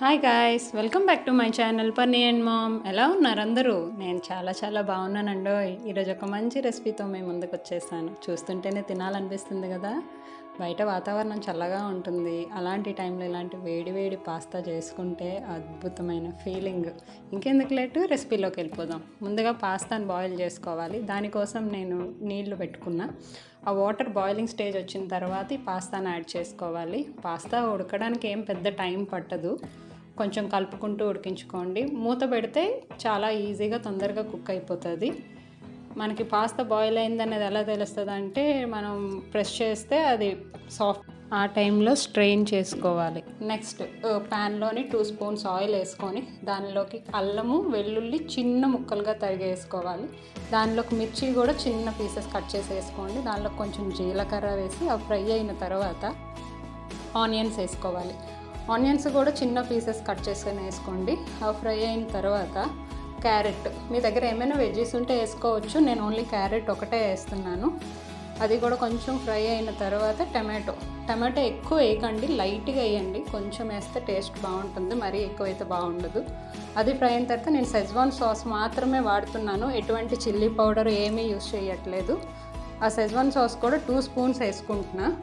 Hi guys welcome back to my channel Panni and mom ఎలా ఉన్నారు అందరూ? నేను చాలా చాలా బాగున్నానండో. ఈరోజు ఒక మంచి రెసిపీతో మేము ముందుకు వచ్చేసాను. చూస్తుంటేనే తినాలనిపిస్తుంది కదా? బయట వాతావరణం చల్లగా ఉంటుంది. అలాంటి టైంలో ఇలాంటి వేడి వేడి పాస్తా చేసుకుంటే అద్భుతమైన ఫీలింగ్ ఇంకెందుకు లేటు? రెసిపీలోకి వెళ్ళిపోదాం. ముందుగా పాస్తాను బాయిల్ చేసుకోవాలి. దానికోసం నేను నీళ్ళు పెట్టుకున్నా. ఆ వాటర్ బాయిలింగ్ స్టేజ్ వచ్చిన తర్వాత ఈ పాస్తాను యాడ్ చేసుకోవాలి. పాస్తా ఉడకడానికి ఏం పెద్ద టైం పట్టదు. కొంచెం కలుపుకుంటూ ఉడికించుకోండి. మూత పెడితే చాలా ఈజీగా తొందరగా కుక్ అయిపోతుంది. మనకి పాస్తా బాయిల్ అయిందనేది ఎలా తెలుస్తుంది అంటే మనం ప్రెస్ చేస్తే అది సాఫ్ట్ ఆ టైంలో స్ట్రెయిన్ చేసుకోవాలి. నెక్స్ట్ ప్యాన్లోని టూ స్పూన్స్ ఆయిల్ వేసుకొని దానిలోకి అల్లము వెల్లుల్లి చిన్న ముక్కలుగా తరిగేసుకోవాలి. దానిలోకి మిర్చి కూడా చిన్న పీసెస్ కట్ చేసి వేసుకోండి దానిలో కొంచెం జీలకర్ర వేసి అవి ఫ్రై అయిన తర్వాత ఆనియన్స్ వేసుకోవాలి. ఆనియన్స్ కూడా చిన్న పీసెస్ కట్ చేసుకొని వేసుకోండి. ఆ ఫ్రై అయిన తర్వాత క్యారెట్. మీ దగ్గర ఏమైనా వెజ్జెస్ ఉంటే వేసుకోవచ్చు. నేను ఓన్లీ క్యారెట్ ఒకటే వేస్తున్నాను. అది కూడా కొంచెం ఫ్రై అయిన తర్వాత టమాటో. టమాటో ఎక్కువ వేయకండి. లైట్గా వేయండి. కొంచెం వేస్తే టేస్ట్ బాగుంటుంది. మరీ ఎక్కువైతే బాగుండదు. అది ఫ్రై అయిన తర్వాత నేను సెజ్వాన్ సాస్ మాత్రమే వాడుతున్నాను. ఎటువంటి చిల్లీ పౌడర్ ఏమీ యూస్ చేయట్లేదు. ఆ సెజ్వాన్ సాస్ కూడా టూ స్పూన్స్ వేసుకుంటున్నా.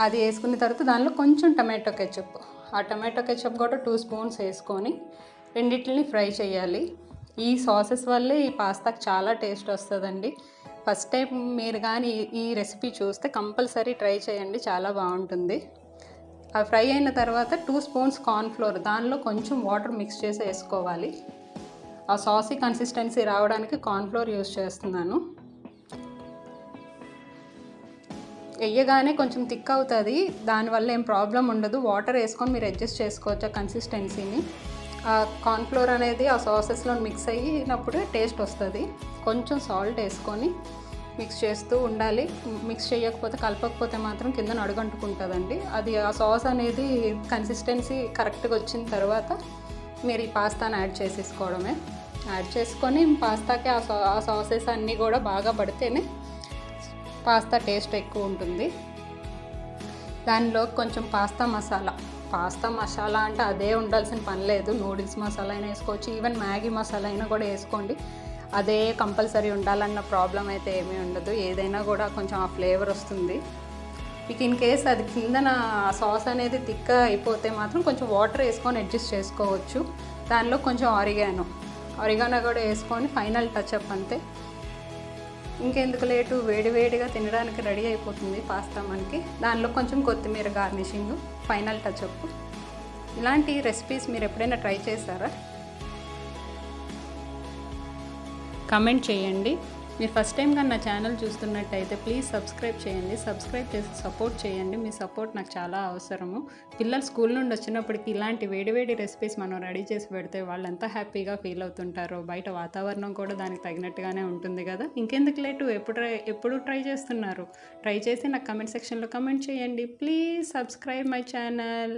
అది వేసుకున్న తర్వాత దానిలో కొంచెం టమాటో కెచప్. ఆ టమాటో కెచప్ కూడా టూ స్పూన్స్ వేసుకొని రెండింటిని ఫ్రై చేయాలి. ఈ సాసెస్ వల్లే ఈ పాస్తాకి చాలా టేస్ట్ వస్తుందండి. ఫస్ట్ టైం మీరు కానీ ఈ రెసిపీ చూస్తే కంపల్సరీ ట్రై చేయండి చాలా బాగుంటుంది. ఆ ఫ్రై అయిన తర్వాత టూ స్పూన్స్ కార్న్ఫ్లోర్ దానిలో కొంచెం వాటర్ మిక్స్ చేసి వేసుకోవాలి. ఆ సాసీ కన్సిస్టెన్సీ రావడానికి కార్న్ఫ్లోర్ యూస్ చేస్తున్నాను. వేయగానే కొంచెం థిక్ అవుతుంది. దానివల్ల ఏం ప్రాబ్లం ఉండదు. వాటర్ వేసుకొని మీరు అడ్జస్ట్ చేసుకోవచ్చు ఆ కన్సిస్టెన్సీని ఆ కార్న్ఫ్లోర్ అనేది ఆ సాసెస్లో మిక్స్ అయినప్పుడు టేస్ట్ వస్తుంది. కొంచెం సాల్ట్ వేసుకొని మిక్స్ చేస్తూ ఉండాలి. మిక్స్ చేయకపోతే కలపకపోతే మాత్రం కింద అడుగంటుకుంటుందండి. అది ఆ సాస్ అనేది కన్సిస్టెన్సీ కరెక్ట్గా వచ్చిన తర్వాత మీరు ఈ పాస్తాను యాడ్ చేసేసుకోవడమే. యాడ్ చేసుకొని పాస్తాకి ఆ సా ఆ సాసెస్ అన్నీ కూడా బాగా పడితేనే పాస్తా టేస్ట్ ఎక్కువ ఉంటుంది. దానిలో కొంచెం పాస్తా మసాలా. పాస్తా మసాలా అంటే అదే ఉండాల్సిన పని లేదు. నూడిల్స్ మసాలా అయినా వేసుకోవచ్చు. ఈవెన్ మ్యాగీ మసాలా అయినా కూడా వేసుకోండి. అదే కంపల్సరీ ఉండాలన్న ప్రాబ్లం అయితే ఏమీ ఉండదు. ఏదైనా కూడా కొంచెం ఆ ఫ్లేవర్ వస్తుంది. మీకు ఇన్ కేస్ అది కిందన సాస్ అనేది థిక్ అయిపోతే మాత్రం కొంచెం వాటర్ వేసుకొని అడ్జస్ట్ చేసుకోవచ్చు. దానిలో కొంచెం ఆరిగాను. ఆరిగానో కూడా వేసుకొని ఫైనల్ టచ్ అప్ అంతే. ఇంకెందుకు లేటు? వేడివేడిగా తినడానికి రెడీ అయిపోతుంది పాస్తా మనకి. దానిలో కొంచెం కొత్తిమీర గార్నిషింగ్ ఫైనల్ టచ్అప్ ఇలాంటి రెసిపీస్ మీరు ఎప్పుడైనా ట్రై చేశారా? కమెంట్ చేయండి. మీరు ఫస్ట్ టైం కానీ నా ఛానల్ చూస్తున్నట్టయితే ప్లీజ్ సబ్స్క్రైబ్ చేయండి. సబ్స్క్రైబ్ చేసి సపోర్ట్ చేయండి. మీ సపోర్ట్ నాకు చాలా అవసరము. పిల్లలు స్కూల్ నుండి వచ్చినప్పటికి ఇలాంటి వేడివేడి రెసిపీస్ మనం రెడీ చేసి పెడితే వాళ్ళు ఎంత హ్యాపీగా ఫీల్ అవుతుంటారో బయట వాతావరణం కూడా దానికి తగినట్టుగానే ఉంటుంది కదా. ఇంకెందుకు లేటు? ఎప్పుడు ఎప్పుడు ట్రై చేస్తున్నారు? ట్రై చేసి నాకు కమెంట్ సెక్షన్లో కమెంట్ చేయండి. Please subscribe my channel